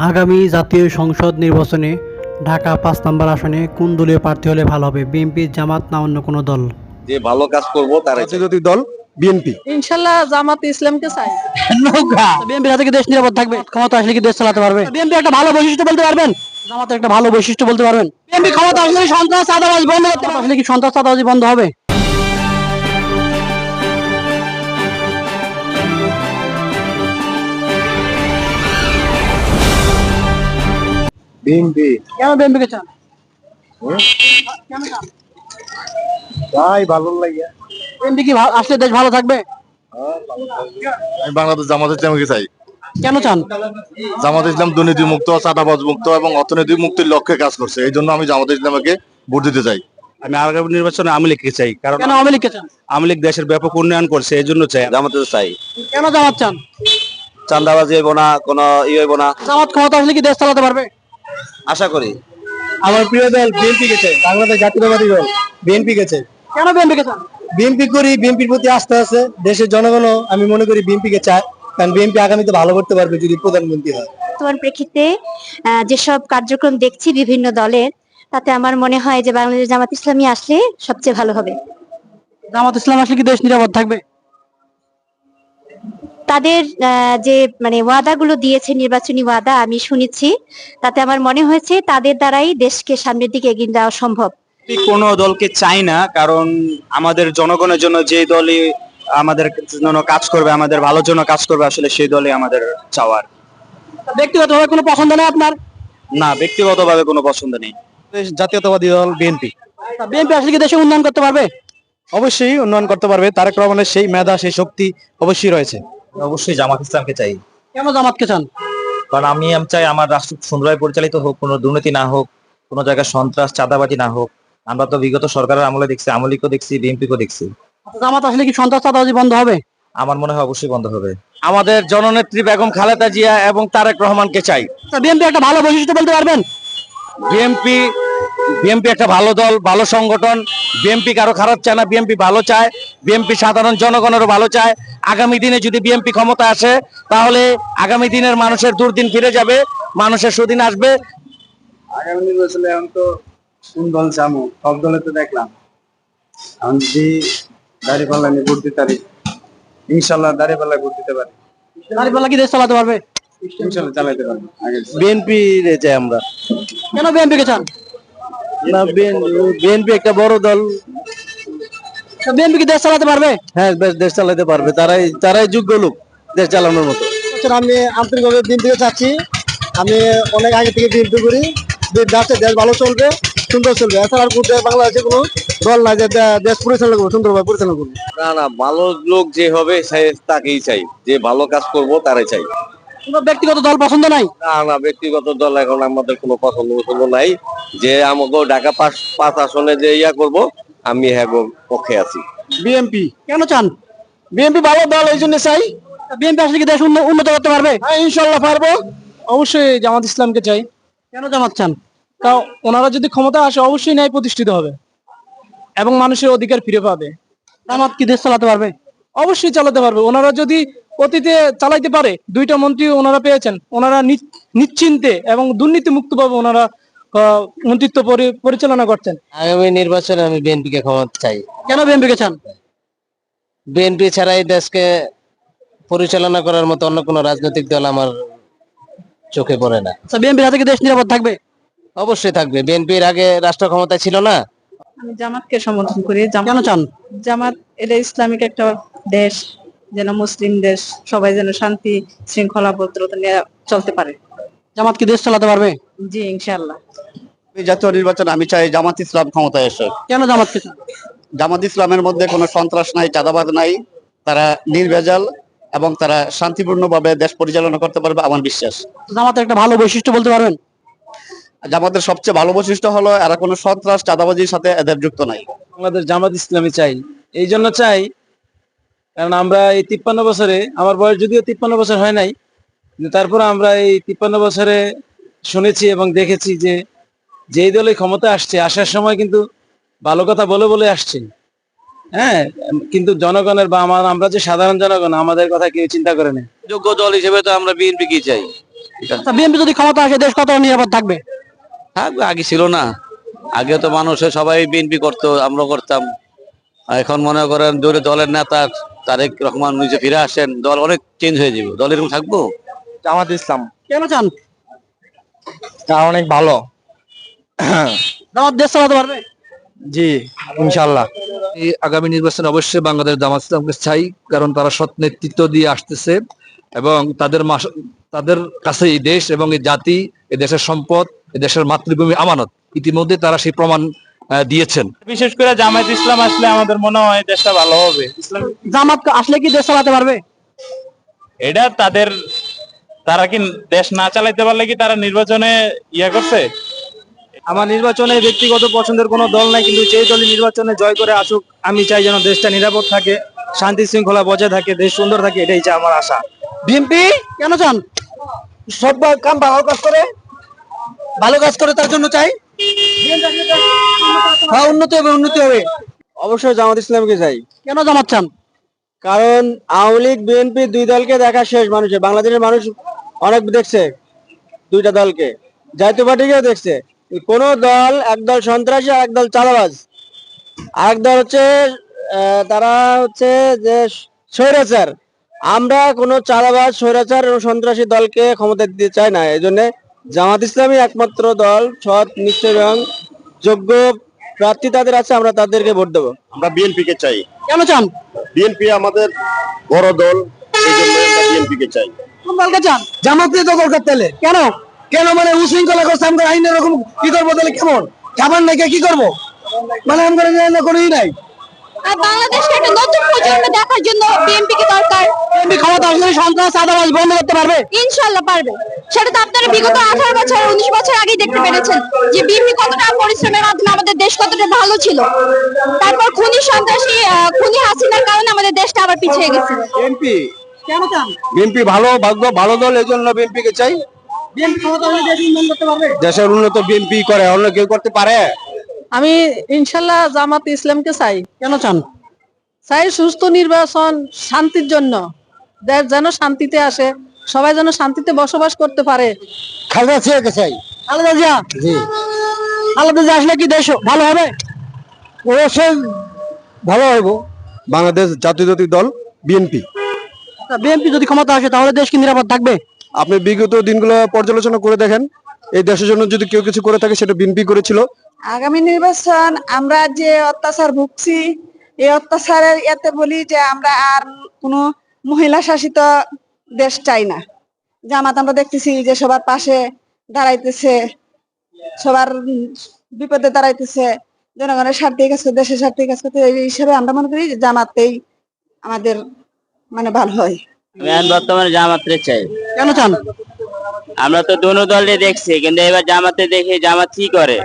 আগামী জাতীয় সংসদ নির্বাচনে ঢাকা পাঁচ নম্বর আসনে কোন দলীয় প্রার্থী হলে ভালো হবে বিএনপি জামাত না অন্য কোনো দল? যে ভালো কাজ করব তারাই চাই। রাজনৈতিক দল বিএনপি। ইনশাল্লাহ জামাত ইসলামকে চাই। নৌকা। বিএনপি হাতে কি দেশ নিরাপদ থাকবে? ক্ষমতা আসলে কি দেশ চালাতে পারবে? বিএনপি একটা ভালো বৈশিষ্ট্য বলতে পারবেন? জামাতের একটা ভালো বৈশিষ্ট্য বলতে পারবেন। বিএনপি ক্ষমতা আসলে সন্ত্রাস চাঁদাবাজি বন্ধ করতে পারবে? আসলে কি সন্ত্রাস চাঁদাবাজি বন্ধ হবে? বিএনপি কেন বিএনপি কে চান তাই ভালো লাগে। বিএনপি কি আসলে দেশ ভালো থাকবে? আমি বাংলাদেশ জামাত ইসলামকে চাই। কেন চান? জামাত ইসলাম দুর্নীতি মুক্ত চাঁদাবাজ মুক্ত এবং অর্থনৈতিক মুক্তির লক্ষ্যে কাজ করছে। এই জন্য আমি জামাত ইসলামকে ভোট দিতে চাই। আমি আগামী নির্বাচনে আওয়ামী লীগকে চাই কারণ কেন আওয়ামী লীগকে চান? আওয়ামী লীগ দেশের ব্যাপক উন্নয়ন করছে এই জন্য চাই। জামাতে চাই। কেন জামাত চান? চান্দাবাজি হইব না কোনো ই হইব না। জামাত ক্ষমতা আসলে কি দেশ চালাতে পারবে? আশা করি। আমার প্রিয় দল বিএনপি চাই বাংলাদেশ জাতীয়তাবাদী দল বিএনপি চাই কেন বিএনপি চান বিএনপি করি বিএনপির প্রতি আস্থা আছে দেশের জনগণও আমি মনে করি বিএনপি কে চায় কারণ বিএনপি আগামীতে ভালো করতে পারবে যদি প্রধানমন্ত্রী হয়। বর্তমান প্রেক্ষিতে আহ, যেসব কার্যক্রম দেখছি বিভিন্ন দলের তাতে আমার মনে হয় যে বাংলাদেশ জামাত ইসলামী আসলে সবচেয়ে ভালো হবে। জামাত ইসলাম আসলে কি দেশ নিরাপদ থাকবে? তাদের আহ, যে মানে ওয়াদাগুলো দিয়েছে নির্বাচনী ওয়াদা আমি শুনেছি। তাতে আমার মনে হয়েছে তাদের দ্বারাই দেশকে সামনের দিকে এগিয়ে যাওয়া সম্ভব। কোনো দলকে চাই না কারণ আমাদের জনগণের জন্য যে দলই আমাদের জন্য কাজ করবে আমাদের ভালোর জন্য কাজ করবে আসলে সেই দলই আমাদের চাওয়ার। ব্যক্তিগতভাবে কোনো পছন্দ নেই আপনার? না ব্যক্তিগতভাবে কোনো পছন্দ নেই। জাতীয়তাবাদী দল বিএনপি বিএনপি আসলে কি দেশে উন্নয়ন করতে পারবে? অবশ্যই উন্নয়ন করতে পারবে। তারেক রহমানের সেই মেধা সেই শক্তি অবশ্যই রয়েছে। অবশ্যই জামাত ইসলামকে চাই। কেন জামাতকে চান? কারণ আমি আমি চাই আমার রাষ্ট্র সুন্দরভাবে পরিচালিত হোক কোনো দুর্নীতি না হোক কোনো জায়গায় সন্ত্রাস চাঁদাবাজি না হোক। আমরা তো বিগত সরকারের আমলে দেখছি আমলিকেও দেখছি বিএনপিকেও দেখছি। জামাত আসলে কি সন্ত্রাস চাঁদাবাজি বন্ধ হবে? আমার মনে হয় অবশ্যই বন্ধ হবে। আমাদের জননেত্রী বেগম খালেদা জিয়া এবং তারেক রহমানকে চাই। বিএনপি একটা ভালো বৈশিষ্ট্য বলতে পারবেন? বিএনপি বিএনপি একটা ভালো দল ভালো সংগঠন। বিএনপি কারও খারাপ চায় না বিএনপি ভালো চায়। বিএনপি সাধারণ জনগণেরও ভালো চায়। আগামী দিনে যদি বিএনপি ক্ষমতা আসে তাহলে আগামী দিনের মানুষের দুর্দিন ফিরে যাবে মানুষের সুদিন আসবে। আগামী নির্বাচনে এখন তো কোন দল চামু? সব দলে তো দেখলাম। এখন যদি দাঁড়িয়ে পাল্লা নিয়ে ভোট দিতে পারি ইনশাল্লাহ দাঁড়িয়ে পাল্লায় ভোট দিতে পারি। দাঁড়িপাল্লা কি দেশ চালাতে পারবে? ইনশাল্লাহ চালাইতে পারব। বিএনপি রে চাই আমরা। কেন বিএনপি কে চান? না বিএনপি একটা বড় দল। বিএনপি কি দেশ চালাতে পারবে? হ্যাঁ দেশ চালাতে পারবে। তারাই তারাই যোগ্য লোক দেশ চালানোর মতো। আমি আন্তরিকভাবে বিএনপিকে চাচ্ছি। আমি অনেক আগে থেকে বিএনপি করি দেশে দেশ ভালো চলবে সুন্দর চলবে। এছাড়া আর কোনো বাংলাদেশে কোনো দল নাই যে দেশ পরিচালনা করবে সুন্দরভাবে পরিচালনা করবে। না না ভালো লোক যে হবে তাকেই চাই। যে ভালো কাজ করব তারাই চাই। কোনো ব্যক্তিগত দল পছন্দ নাই? না না ব্যক্তিগত দল এখন আমাদের কোনো পছন্দ পছন্দ নাই। যে আমাকে ঢাকা পাঁচ পাঁচ আসনে যে ইয়া করব আমি হ্যাঁ পক্ষে আছি। বিএনপি? কেন চান? বিএনপি ভালো দল এই জন্য চাই। বিএনপি আসলে কি দেশ উন্নত করতে পারবে? হ্যাঁ ইনশাল্লাহ পারব। অবশ্যই জামাত ইসলামকে চাই। কেন জামাত চান? তা ওনারা যদি ক্ষমতা আসে অবশ্যই ন্যায় প্রতিষ্ঠিত হবে। এবং মানুষের অধিকার ফিরে পাবে। জামাত কি দেশ চালাতে পারবে? অবশ্যই চালাতে পারবে। ওনারা যদি অতীতে চালাইতে পারে। দুইটা মন্ত্রী ওনারা পেয়েছেন। ওনারা নিশ্চিন্তে এবং দুর্নীতি মুক্ত ভাবে ওনারা মন্ত্রিত্ব পরিচালনা করছেন। আগামী নির্বাচনে আমি বিএনপি কে ক্ষমতা চাই। কেন বিএনপি কে চান? বিএনপি ছাড়া এই দেশকে পরিচালনা করার মতো অন্য কোনো রাজনৈতিক দল আমার চোখে পড়ে না। আচ্ছা বিএনপি হাতে কি দেশ নিরাপদ থাকবে? অবশ্যই থাকবে। বিএনপির আগে রাষ্ট্র ক্ষমতা ছিল না। আমি জামাতকে সমর্থন করি। কেন চান? জামাত এটা ইসলামিক একটা দেশ। যেন মুসলিম দেশ সবাই যেন শান্তি শৃঙ্খলা ভদ্রতা নিয়ে চলতে পারে। জামাত কি দেশ চালাতে পারবে? জি ইনশাল্লাহ জাতীয় নির্বাচন আমি চাই জামাত ইসলাম ক্ষমতায় এসে। কেন জামাত কে জামাত ইসলামের মধ্যে কোনো সন্ত্রাস নাই চাঁদাবাদ নাই তারা নির্ভেজাল এবং তারা শান্তিপূর্ণভাবে দেশ পরিচালনা করতে পারবে আমার বিশ্বাস। জামাতের একটা ভালো বৈশিষ্ট্য বলতে পারবেন? জামাতের সবচেয়ে ভালো বৈশিষ্ট্য হলো এরা কোনো সন্ত্রাস চাঁদাবাজির সাথে এদের যুক্ত নাই। আমাদের জামাত ইসলামী চাই। এই জন্য চাই কারণ আমরা এই তিপ্পান্ন বছরে আমার বয়স যদিও তিপ্পান্ন বছর হয় নাই তারপর আমরা এই তিপ্পান্ন বছরে শুনেছি এবং দেখেছি যে যেই দলে ক্ষমতা আসছে আসার সময় কিন্তু ভালো কথা বলে বলে আসছে। হ্যাঁ কিন্তু জনগণের বা আমার আমরা যে সাধারণ জনগণ আমাদের কথা কেউ চিন্তা করে না। যোগ্য দল হিসেবে তো আমরা বিএনপি কি চাই। বিএনপি যদি ক্ষমতা আসে দেশ কত নিরাপদ থাকবে? থাকবে আগে ছিল না। আগে তো মানুষে সবাই বিএনপি করতো আমরা করতাম। এখন মনে করেন দূরে দলের নেতা তারেক রহমান নিজে ফিরে আসেন দল অনেক চেঞ্জ হয়ে যাবে। দল এরকম থাকব? জামাত ইসলাম। কেন চান? তা অনেক ভালো। জামাত দেশ চালাতে পারবে? জি ইনশাল্লাহ এই আগামী নির্বাচনে অবশ্যই বাংলাদেশ জামাত ইসলামকে চাই কারণ তারা সৎ নেতৃত্ব দিয়ে আসতেছে এবং তাদের তাদের কাছে এই দেশ এবং এই জাতি এই দেশের সম্পদ এই দেশের মাতৃভূমি আমানত। ইতিমধ্যে তারা সেই প্রমাণ দিয়েছেন। বিশেষ করে জামায়াত ইসলাম আসলে আমাদের মনে হয় দেশটা ভালো হবে। জামাত আসলে কি দেশ চালাতে পারবে? এটা তাদের তারা কি দেশ না চালাইতে পারলে কি তারা নির্বাচনে ইয়া করছে? আমার নির্বাচনে ব্যক্তিগত পছন্দের কোনো দল নাই কিন্তু যেই দলই নির্বাচনে জয় করে আসুক আমি চাই যেন দেশটা নিরাপদ থাকে শান্তি শৃঙ্খলা বজায় থাকে দেশ সুন্দর থাকে এটাই চাই আমার আশা। বিএনপি কেন চান? সব কাম ভালো কাজ করে ভালো কাজ করে তার জন্য চাই। হ্যাঁ উন্নতি হবে উন্নতি হবে। অবশ্যই জামাত ইসলামকে চাই। কেন জামাত চান? কারণ আওয়ামী লীগ বিএনপি দুই দলকে দেখা শেষ মানুষের। বাংলাদেশের মানুষ অনেক দেখছে দুইটা দলকে। জাতীয় পার্টিকেও দেখছে। কোন দল একদল সন্ত্রাসী আর একদল চাঁদাবাজ। আর এক দল হচ্ছে তারা হচ্ছে যে স্বৈরাচার। আমরা কোনো চাঁদাবাজ স্বৈরাচার এবং সন্ত্রাসী দলকে ক্ষমতা দিতে চাই না। এই জন্য জামাত ইসলামী একমাত্র দল সৎ নিশ্চয় এবং যোগ্য প্রার্থী তাদের আছে আমরা তাদেরকে ভোট দেবো। আমরা বিএনপি কে চাই। কেন চান? বিএনপি আমাদের বড় দল এই জন্য আমরা বিএনপি কে চাই। কোন দলকে চান? কেন? কেন মানে উশৃঙ্খলা করছে? আমরা আইন এরকম কি করব তাহলে? কেমন? খাবার কি করব? মানে আমরা কোনোই নাই। আর বাংলাদেশকে একটা নতুন প্রজন্ম দেখার জন্য বিএনপি কে দরকার। বিএনপি ক্ষমতা আসলে সন্ত্রাস চাঁদাবাজ বন্ধ করতে পারবে? ইনশাল্লাহ পারবে। সেটা তো আপনারা বিগত আঠারো বছর উনিশ বছর আগেই দেখতে পেরেছেন যে বিএনপি কতটা পরিশ্রমের মাধ্যমে আমাদের দেশ কতটা ভালো ছিল। তারপর খুনি সন্ত্রাসী আহ, খুনি হাসিনার কারণে আমাদের দেশটা আবার পিছিয়ে গেছে। বিএনপি কেন চান বিএনপি ভালো ভাগ্য ভালো দল এই জন্য বিএনপি কে চাই। দেশের উন্নত বিএনপি করে অন্য কেউ করতে পারে? আমি ইনশাল্লাহ জামাত ইসলামকে চাই। কেন চান? চাই সুস্থ নির্বাচন শান্তির জন্য। দেশ যেন শান্তিতে আসে সবাই যেন শান্তিতে বসবাস করতে পারে। খালেদা জিয়াকে চাই। খালেদা জিয়া? খালেদা জিয়া আসলে কি দেশ ভালো হবে? অবশ্যই ভালো হইব। বাংলাদেশ জাতীয়তান্ত্রিক দল বিএনপি। বিএনপি যদি ক্ষমতা আসে তাহলে দেশ কি নিরাপদ থাকবে? আপনি বিগত দিনগুলো পর্যালোচনা করে দেখেন। এই দেশের জন্য যদি কেউ কিছু করে থাকে সেটা বিএনপি করেছিল। আগামী নির্বাচন আমরা যে অত্যাচার ভুগছি এই অত্যাচারের এতে বলি যে আমরা আর কোনো মহিলা শাসিত দেশ চাই না। জামাত আমরা দেখতেছি যে সবার পাশে দাঁড়াইতেছে সবার বিপদে দাঁড়াইতেছে। জনগণের স্বার্থে কাজ করতে দেশের স্বার্থে কাজ করতে এই হিসাবে আমরা মনে করি যে জামাতেই আমাদের মানে ভালো হয়। আমি বর্তমানে জামাতে চাই। কেন চান? আমরা তো দোনো দলে দেখছি কিন্তু এবার জামাতে দেখি জামাত কি করে?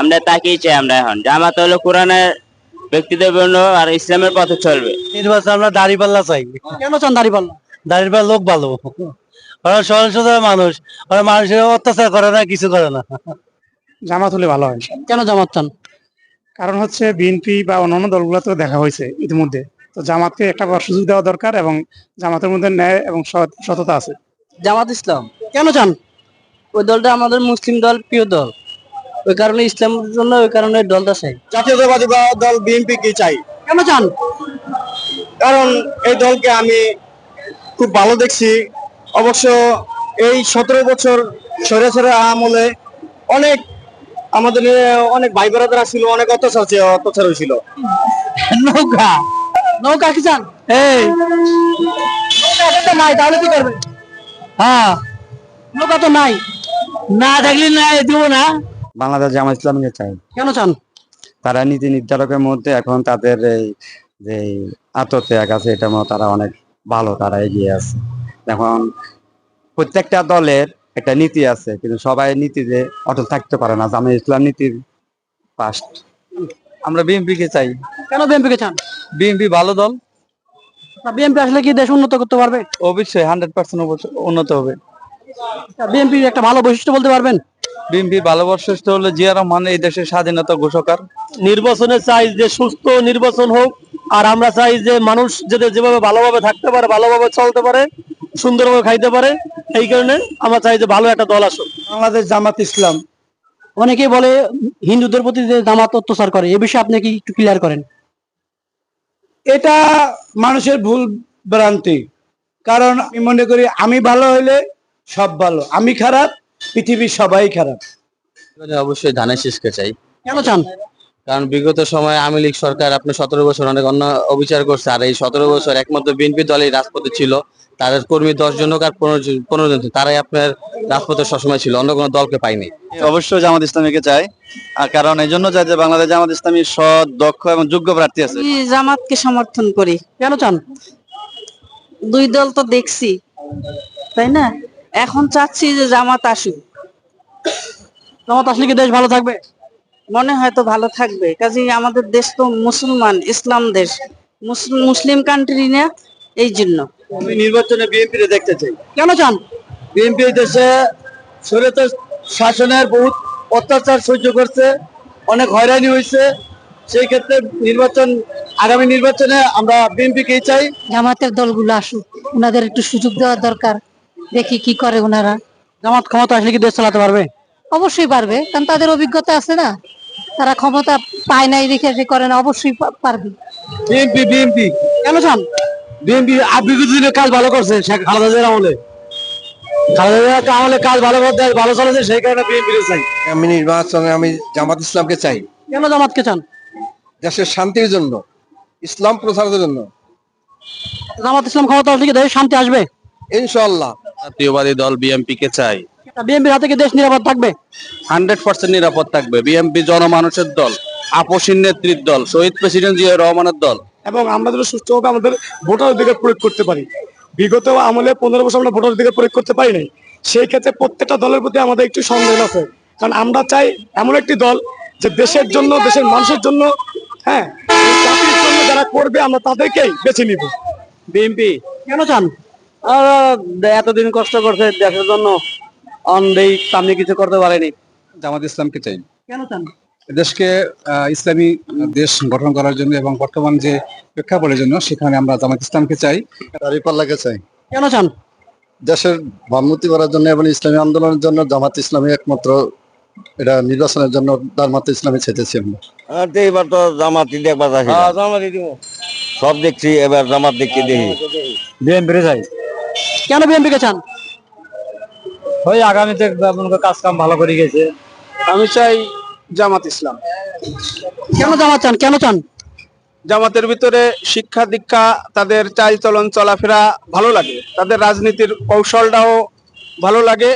আমরা তাকেই চাই আমরা এখন। জামাত হলো কোরআনের ব্যক্তিদের জন্য আর ইসলামের পথে চলবে। নির্বাচন আমরা দাঁড়িপাল্লা চাই। কেন চান দাঁড়িপাল্লা দাঁড়িপাল্লা লোক ভালো। ওরা সরল সোজা মানুষ। ওরা মানুষের অত্যাচার করে না কিছু করে না। জামাত হলে ভালো হয়। কেন জামাত চান? কারণ হচ্ছে বিএনপি বা অন্যান্য দলগুলোতেও দেখা হয়েছে ইতিমধ্যে। তো জামাতকে একটা সুযোগ দেওয়া দরকার এবং জামাতের মধ্যে ন্যায় এবং সততা আছে। জামাত ইসলাম। কেন চান? ওই দলটা আমাদের মুসলিম দল প্রিয় দল। ওই কারণে ইসলামের জন্য ওই কারণে দলটা চাই জাতীয়তাবাদী দল বিএনপি কে চাই? কেন চান? কারণ এই দলকে আমি খুব ভালো দেখছি। অবশ্য এই সতেরো বছর সরে সরে আমলে অনেক আমাদের অনেক ভাই বোনেরা ছিল অনেক অত্যাচার ছিল- অত্যাচার হয়েছিল। নৌকা? নৌকা কি চান? এই। নৌকা তো নাই তাহলে কি করবে হ্যাঁ। নৌকা তো নাই। না থাকলে নাই দিব না। বাংলাদেশ জামাত ইসলামকে চাই। কেন চান? তারা নীতি নির্ধারকের মধ্যে এখন তাদের এই যে আত্মত্যাগ আছে এটা তারা অনেক ভালো তারা এগিয়ে আছে। এখন প্রত্যেকটা দলের একটা নীতি আছে কিন্তু সবাই নীতিতে অটল থাকতে পারে না। জামাত ইসলাম নীতির ফার্স্ট আমরা বিএনপি কে চাই। কেন বিএনপি কে চান? বিএনপি ভালো দল। বিএনপি আসলে কি দেশ উন্নত করতে পারবে? অবশ্যই হান্ড্রেড পার্সেন্ট উন্নত হবে। বিএনপির একটা ভালো বৈশিষ্ট্য বলতে পারবেন? বিএনপি ভালোবাসা হলো জিয়া রহমান এই দেশের স্বাধীনতা ঘোষকার। নির্বাচনে চাই যে সুস্থ নির্বাচন হোক আর আমরা চাই যে মানুষ যাতে যেভাবে ভালোভাবে থাকতে পারে ভালোভাবে চলতে পারে সুন্দরভাবে খাইতে পারে এই কারণে আমরা চাই যে ভালো একটা দল আসুক। বাংলাদেশ জামাত ইসলাম। অনেকেই বলে হিন্দুদের প্রতি যে জামাত অত্যাচার করে এ বিষয়ে আপনি কি একটু ক্লিয়ার করেন? এটা মানুষের ভুল ভ্রান্তি। কারণ আমি মনে করি আমি ভালো হইলে সব ভালো আমি খারাপ পৃথিবীর সবাই খারাপ। অবশ্যই ধানের শীষকে চাই। কেন চান? কারণ বিগত সময়ে আওয়ামী লীগ সরকার আপনি সতেরো বছর অনেক অন্য অবিচার করছে আর এই সতেরো বছর একমাত্র বিএনপি দলই রাজপথে ছিল তাদের কর্মী দশ জন হোক আর পনেরো জন- তারাই আপনার রাজপথে সবসময় ছিল অন্য কোনো দলকে পাইনি অবশ্যই জামাত ইসলামীকে চাই আর কারণ এই জন্য চাই যে বাংলাদেশ জামাত ইসলামী সৎ দক্ষ এবং যোগ্য প্রার্থী আছে। জামাতকে সমর্থন করি। কেন চান? দুই দল তো দেখছি তাই না? এখন চাচ্ছি যে জামাত আসুক। জামাত আসলে কি দেশ ভালো থাকবে? মনে হয় তো ভালো থাকবে। কাজে আমাদের দেশ তো মুসলমান ইসলাম দেশ। মুসলিম মুসলিম কান্ট্রি না এই জন্য। আমি নির্বাচনে বিএনপি দেখতে চাই। কেন চান? বিএনপি দেশে শরীয়ত শাসনের বহুত অত্যাচার সহ্য করছে অনেক হয়রানি হয়েছে। সেই ক্ষেত্রে নির্বাচন আগামী নির্বাচনে আমরা বিএনপিকেই চাই। জামাতের দলগুলো আসুক ওনাদের একটু সুযোগ দেওয়া দরকার। দেখি কি করে ওনারা। জামাত ক্ষমতা আসলে কি দেশ চালাতে পারবে? অবশ্যই পারবে কারণ তাদের অভিজ্ঞতা আছে না। তারা ক্ষমতা পায় নাই রেখে যে করে না অবশ্যই পা- পারবে। BNP BNP. কেন চান? বিএনপি বিগত দিনে কাজ ভালো করছে শেখ খালেদা জিয়ার আমলে। খালেদা জিয়ার আমলে কাজ ভালো করতে ভালো চলেছে সেই কারণে বিএনপি চাই। আমি নির্বাচনে আমি জামাত ইসলামকে চাই। কেন জামাতকে চান? দেশের শান্তির জন্য ইসলাম প্রচারের জন্য। জামাত ইসলাম ক্ষমতা আসলে কি দেশে শান্তি আসবে? ইনশাআল্লাহ। জাতীয়বাদী দল বিএনপি কে চাই। বিএনপির হাতে কি দেশ নিরাপদ থাকবে? হান্ড্রেড পার্সেন্ট নিরাপদ থাকবে। বিএনপি জনমানুষের দল আপসীন নেতৃত্ব দল শহীদ প্রেসিডেন্ট জিয়া রহমানের দল। এবং আমরা যেন সুষ্ঠুভাবে আমাদের ভোটার অধিকার প্রয়োগ করতে পারি। বিগত আমলে পনেরো বছর আমরা ভোটার অধিকার প্রয়োগ করতে পারি নাই। সেই ক্ষেত্রে প্রত্যেকটা দলের প্রতি আমাদের একটু সন্দেহ আছে। কারণ আমরা চাই এমন একটি দল যে দেশের জন্য দেশের মানুষের জন্য হ্যাঁ জাতির জন্য যারা করবে আমরা তাদেরকেই বেছে নিব। বিএনপি কেন চান? এতদিন কষ্ট করছে দেশের জন্য। অনদেই সামনে কিছু করতে পারেনি। জামাত ইসলামকে চাই। কেন চান? দেশকে ইসলামী দেশ গঠন করার জন্য এবং বর্তমান যে প্রেক্ষাপটের জন্য সেখানে আমরা জামাত ইসলামকে চাই। দাঁড়িপাল্লাকে চাই। কেন চান? দেশের ভাবমূর্তি করার জন্য এবং ইসলামী আন্দোলনের জন্য জামাত ইসলামী একমাত্র এটা নির্বাচনের জন্য জামাত ইসলামী ছেতেছি আমরা। এবার তো জামাতি দেখবার সব দেখছি এবার জামাত দেখতে দেখি। বিএনপি চাই কেন বিএনপি কে চান? ওই আগামীতে কাজ কাম ভালো করে গেছে। আমি চাই জামাত ইসলাম। কেন জামাত চান? কেন চান? জামাতের ভিতরে শিক্ষা দীক্ষা তাদের চাল চলন চলাফেরা ভালো লাগে। তাদের রাজনীতির কৌশলটাও ভালো লাগে।